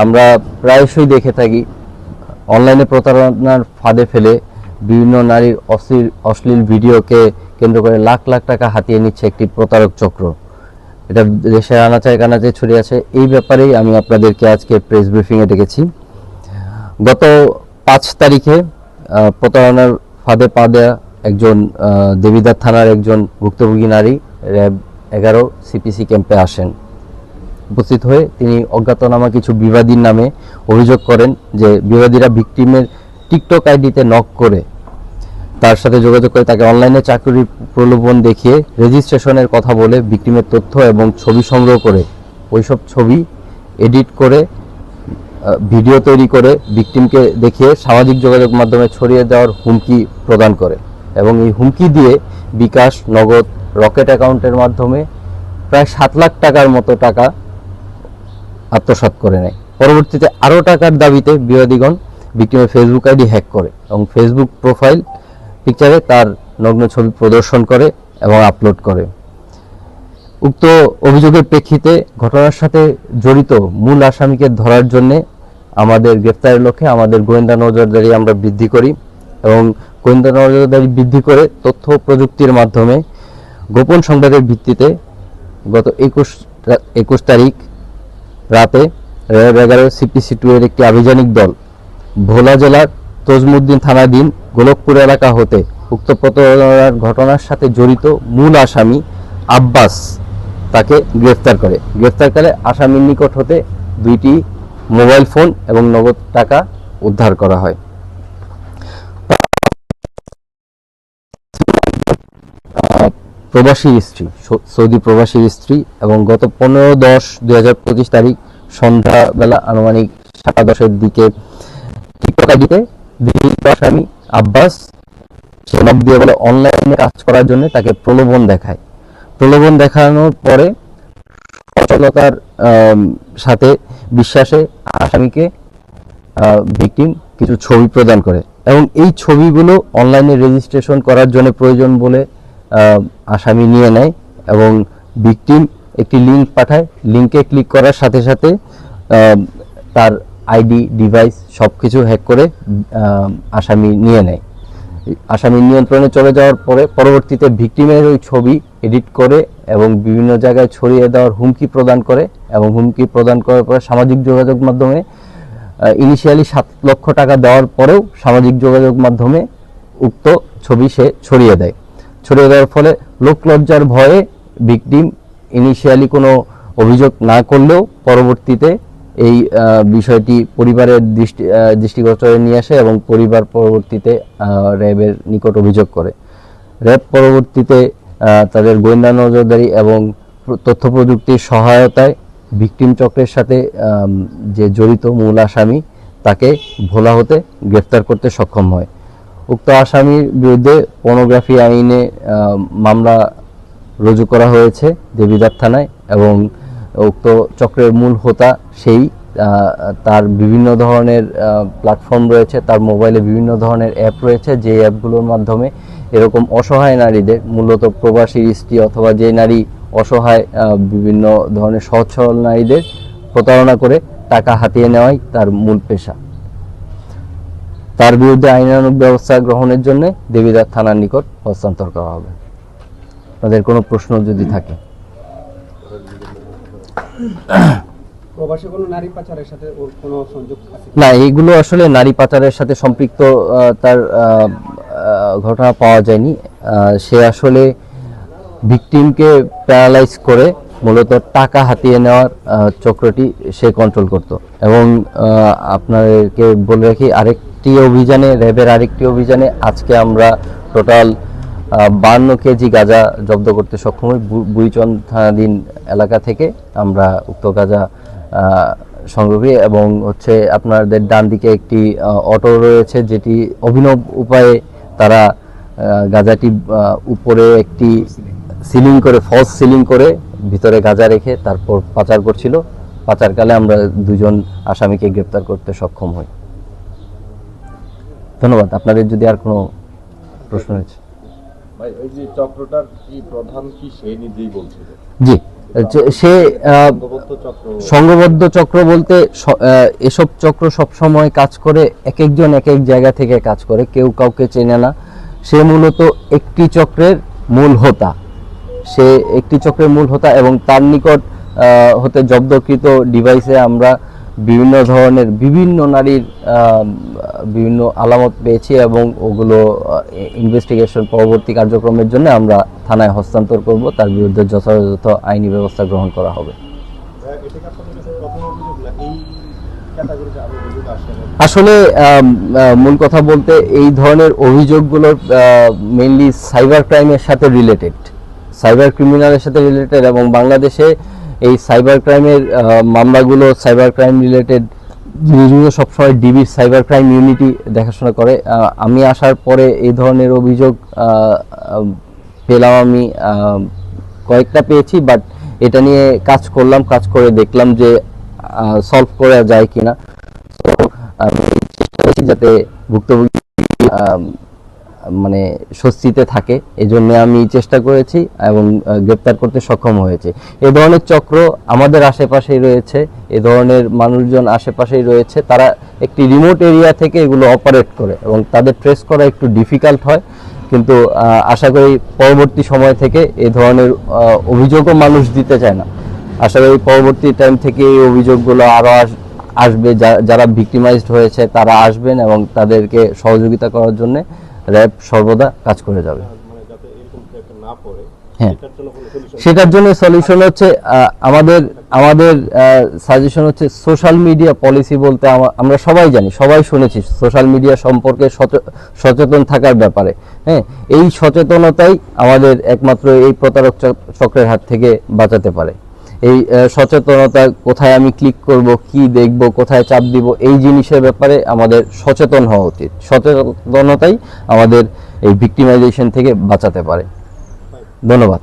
আমরা প্রায়শই দেখে থাকি, অনলাইনে প্রতারণার ফাঁদে ফেলে বিভিন্ন নারীর অশ্লীল অশ্লীল ভিডিওকে কেন্দ্র করে লাখ লাখ টাকা হাতিয়ে নিচ্ছে একটি প্রতারক চক্র। এটা দেশের আনাচায় কানাচে ছড়িয়ে আছে। এই ব্যাপারেই আমি আপনাদেরকে আজকে প্রেস ব্রিফিংয়ে ডেকেছি। গত পাঁচ তারিখে প্রতারণার ফাঁদে পা দেয়া একজন দেবিদার থানার একজন ভুক্তভোগী নারী, র্যাব এগারো সিপিসি ক্যাম্পে আসেন। উপস্থিত হয়ে তিনি অজ্ঞাতনামা কিছু বিবাদীর নামে অভিযোগ করেন যে বিবাদীরা ভিকটিমের টিকটক আইডিতে নক করে। তার সাথে যোগাযোগ করে তাকে অনলাইনে চাকরির প্রলোভন দেখিয়ে রেজিস্ট্রেশনের কথা বলে ভিকটিমের তথ্য এবং ছবি সংগ্রহ করে। ওইসব ছবি এডিট করে ভিডিও তৈরি করে ভিকটিমকে দেখিয়ে সামাজিক যোগাযোগ মাধ্যমে ছড়িয়ে দেওয়ার হুমকি প্রদান করে এবং এই হুমকি দিয়ে বিকাশ নগদ রকেট অ্যাকাউন্টের মাধ্যমে প্রায় সাত লাখ টাকার মতো টাকা আত্মসাৎ করে নেয়। পরবর্তীতে আরও টাকার দাবিতে বিবাদীগণ ভিক্টিমের ফেসবুক আইডি হ্যাক করে এবং ফেসবুক প্রোফাইল পিকচারে তার নগ্ন ছবি প্রদর্শন করে এবং আপলোড করে। উক্ত অভিযোগের প্রেক্ষিতে ঘটনার সাথে জড়িত মূল আসামিকে ধরার জন্যে আমাদের গ্রেফতারের লক্ষ্যে আমাদের গোয়েন্দা নজরদারি আমরা বৃদ্ধি করি এবং গোয়েন্দা নজরদারি বৃদ্ধি করে তথ্য প্রযুক্তির মাধ্যমে গোপন সংবাদের ভিত্তিতে গত একুশ একুশ তারিখ রাতে র্যাব এগারো সিপিসি টু এর একটি আভিযানিক দল ভোলা জেলার তজমুদ্দিন থানাধীন গোলকপুর এলাকা হতে উক্ত প্রতারণার ঘটনার সাথে জড়িত মূল আসামি আব্বাস তাকে গ্রেফতার করে। গ্রেফতারকালে আসামির নিকট হতে দুইটি মোবাইল ফোন এবং নগদ টাকা উদ্ধার করা হয়। প্রবাসীর স্ত্রী সৌদি প্রবাসীর স্ত্রী এবং গত পনেরো দশ দুই হাজার পঁচিশ তারিখ সন্ধ্যাবেলা আনুমানিক সাড়ে দশের দিকে টিকটক ধৃত আসামি আব্বাস সে দিয়ে বলে, অনলাইনে কাজ করার জন্য তাকে প্রলোভন দেখায়। প্রলোভন দেখানোর পরে সচলতার সাথে বিশ্বাসে আসামিকে ভিকটিম কিছু ছবি প্রদান করে। এবং এই ছবিগুলো অনলাইনে রেজিস্ট্রেশন করার জন্য প্রয়োজন বলে আসামি নিয়ে নেয় এবং ভিকটিম একটি লিঙ্ক পাঠায়। লিঙ্কে ক্লিক করার সাথে সাথে তার আইডি ডিভাইস সব কিছু হ্যাক করে আসামি নিয়ে নেয়। আসামি নিয়ন্ত্রণে চলে যাওয়ার পরে পরবর্তীতে ভিকটিমের ওই ছবি এডিট করে এবং বিভিন্ন জায়গায় ছড়িয়ে দেওয়ার হুমকি প্রদান করে এবং হুমকি প্রদান করার পরে সামাজিক যোগাযোগ মাধ্যমে ইনিশিয়ালি সাত লক্ষ টাকা দেওয়ার পরেও সামাজিক যোগাযোগ মাধ্যমে উক্ত ছবি সে ছড়িয়ে দেয়। ছড়িয়ে দেওয়ার ফলে লোকলজ্জার ভয়ে ভিকটিম ইনিশিয়ালি কোনো অভিযোগ না করলেও পরবর্তীতে এই বিষয়টি পরিবারের দৃষ্টি দৃষ্টিগোচরে নিয়ে আসে এবং পরিবার পরবর্তীতে র্যাবের নিকট অভিযোগ করে। র্যাব পরবর্তীতে তাদের গোয়েন্দা নজরদারি এবং তথ্য প্রযুক্তির সহায়তায় ভিকটিম চক্রের সাথে যে জড়িত মূল আসামি, তাকে ভোলা হতে গ্রেফতার করতে সক্ষম হয়। উক্ত আসামির বিরুদ্ধে পর্নোগ্রাফি আইনে মামলা রুজু করা হয়েছে দেবিদার থানায় এবং উক্ত চক্রের মূল হোতা সেই তার বিভিন্ন ধরনের প্ল্যাটফর্ম রয়েছে, তার মোবাইলে বিভিন্ন ধরনের অ্যাপ রয়েছে, যে অ্যাপগুলোর মাধ্যমে এরকম অসহায় নারীদের, মূলত প্রবাসী স্ত্রী অথবা যে নারী অসহায় বিভিন্ন ধরনের সরল নারীদের প্রতারণা করে টাকা হাতিয়ে নেওয়াই তার মূল পেশা। তার বিরুদ্ধে আইনানুগ ব্যবস্থা গ্রহণের জন্য দেবিদার থানার নিকট হস্তান্তর করা হবে। তাদের কোনো প্রশ্ন যদি থাকে। না এইগুলো আসলে নারী পাচারের সাথে সম্পৃক্ত তার ঘটনা পাওয়া যায়নি। সে আসলে ভিকটিমকে প্যারালাইজ করে মূলত টাকা হাতিয়ে নেওয়ার চক্রটি সে কন্ট্রোল করত। এবং আপনাদেরকে বলে রাখি আরেকটি অভিযানে, র্যাবের আরেকটি অভিযানে আজকে আমরা টোটাল বান্ন কেজি গাঁজা জব্দ করতে সক্ষম হই বু- বুড়িচন্দ থানাধীন এলাকা থেকে। আমরা উক্ত গাঁজা সংগ্রহ এবং হচ্ছে আপনাদের ডান দিকে একটি অটো রয়েছে যেটি অভিনব উপায়ে তারা গাঁজাটি উপরে একটি সিলিং করে ফলস সিলিং করে ভিতরে গাঁজা রেখে তারপর পাচার করছিল। পাচারকালে আমরা দুজন আসামিকে গ্রেপ্তার করতে সক্ষম হই। ধন্যবাদ। আপনাদের যদি আর কোনো প্রশ্ন রয়েছে। বলছিল। জি। সে সংঘবদ্ধ চক্র। বলতে এসব চক্র সব সময় কাজ করে এক একজন এক এক জায়গা থেকে কাজ করে কেউ কাউকে চেনে না। সে মূলত একটি চক্রের মূল হোতা। সে একটি চক্রের মূল হোতা এবং তার নিকট হতে জব্দকৃত ডিভাইসে আমরা বিভিন্ন ধরনের বিভিন্ন নারীর বিভিন্ন আলামত পেয়েছি এবং ওগুলো ইনভেস্টিগেশন পরবর্তী কার্যক্রমের জন্য আমরা থানায় হস্তান্তর করব। তার বিরুদ্ধে যথাযথ আইনি ব্যবস্থা গ্রহণ করা হবে। আসলে মূল কথা বলতে এই ধরনের অভিযোগগুলো মেইনলি সাইবার ক্রাইমের সাথে রিলেটেড সাইবার ক্রিমিনালের সাথে রিলেটেড এবং বাংলাদেশে এই সাইবার ক্রাইমের মামলাগুলো সাইবার ক্রাইম রিলেটেড জিনিসগুলো সবসময় ডিবির সাইবার ক্রাইম ইউনিটি দেখাশোনা করে। আমি আসার পরে এই ধরনের অভিযোগ পেলাম আমি কয়েকটা পেয়েছি বাট এটা নিয়ে কাজ করলাম, কাজ করে দেখলাম যে সলভ করা যায় কিনা। তো আমি চেষ্টা করছি যাতে ভুক্তভোগী মানে স্বস্তিতে থাকে এই জন্য আমি চেষ্টা করেছি এবং গ্রেপ্তার করতে সক্ষম হয়েছে। এ ধরনের চক্র আমাদের আশেপাশেই রয়েছে, এ ধরনের মানুষজন আশেপাশেই রয়েছে, তারা একটি রিমোট এরিয়া থেকে এগুলো অপারেট করে এবং তাদের ট্রেস করা একটু ডিফিকাল্ট হয়। কিন্তু আশা করি পরবর্তী সময় থেকে এ ধরনের অভিযোগও মানুষ দিতে চায় না। আশা করি পরবর্তী টাইম থেকে এই অভিযোগগুলো আরও আস- আসবে। যারা ভিক্টিমাইজড হয়েছে তারা আসবেন এবং তাদেরকে সহযোগিতা করার জন্য র্যাব সর্বদা কাজ করে যাবে। হ্যাঁ। সেটার জন্য সলিউশন হচ্ছে আমাদের আমাদের সাজেশন হচ্ছে সোশ্যাল মিডিয়া পলিসি বলতে আমরা সবাই জানি সবাই শুনেছি সোশ্যাল মিডিয়া সম্পর্কে সচে- সচেতন থাকার ব্যাপারে। হ্যাঁ এই সচেতনতাই আমাদের একমাত্র এই প্রতারক চক- চক্রের হাত থেকে বাঁচাতে পারে। এই সচেতনতা, কোথায় আমি ক্লিক করব, কি দেখব, কোথায় চাপ দিব, এই জিনিসের ব্যাপারে আমাদের সচেতন হওয়া উচিত। সচেতনতাই আমাদের এই ভিক্টিমাইজেশন থেকে বাঁচাতে পারে। ধন্যবাদ।